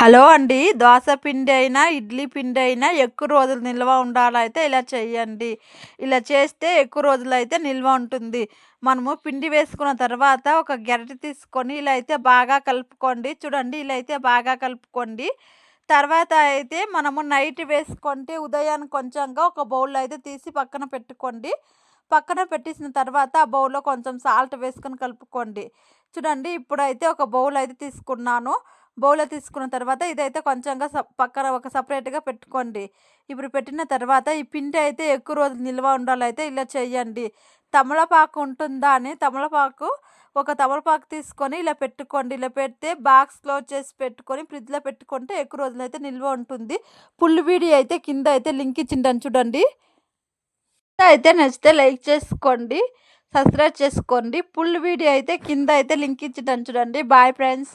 Hello అండి. దోస పిండి అయినా ఇడ్లీ పిండి అయినా ఎక్కువ రోజులు నిల్వ ఉండాలైతే ఇలా చేయండి ఇలా చేస్తే ఎక్కువ రోజులు అయితే నిల్వ ఉంటుంది. మనము పిండి వేసుకున్న తర్వాత ఒక గరిటె తీసుకొని ఇలా అయితే బాగా కలుపుకోండి. చూడండి ఇలా అయితే బాగా కలుపుకోండి. తర్వాత అయితే మనము నైట్ వేసుకుంటే ఉదయాన్ని కొంచెంగా ఒక బౌల్ అయితే తీసి పక్కన పెట్టుకోండి. పక్కన పెట్టేసిన తర్వాత ఆ బౌల్లో కొంచెం సాల్ట్ వేసుకొని కలుపుకోండి. చూడండి ఇప్పుడైతే ఒక బౌల్ అయితే తీసుకున్నాను. బౌల్లో తీసుకున్న తర్వాత ఇదైతే కొంచెంగా పక్కన ఒక సపరేట్గా పెట్టుకోండి. ఇప్పుడు పెట్టిన తర్వాత ఈ పిండి అయితే ఎక్కువ రోజులు నిల్వ ఉండాలైతే ఇలా చేయండి. తమలపాకు ఉంటుందా అని తమలపాకు ఒక తమలపాకు తీసుకొని ఇలా పెట్టుకోండి. ఇలా పెడితే బాక్స్ క్లోజ్ చేసి పెట్టుకొని ఫ్రిడ్జ్లో పెట్టుకుంటే ఎక్కువ రోజులు అయితే నిల్వ ఉంటుంది. పుల్లు వీడియో అయితే కింద అయితే లింక్ ఇచ్చిండని చూడండి. అయితే నచ్చితే లైక్ చేసుకోండి సబ్స్క్రైబ్ చేసుకోండి. ఫుల్ వీడియో అయితే కింద అయితే లింక్ ఇచ్చిండని చూడండి బాయ్ ఫ్రెండ్స్.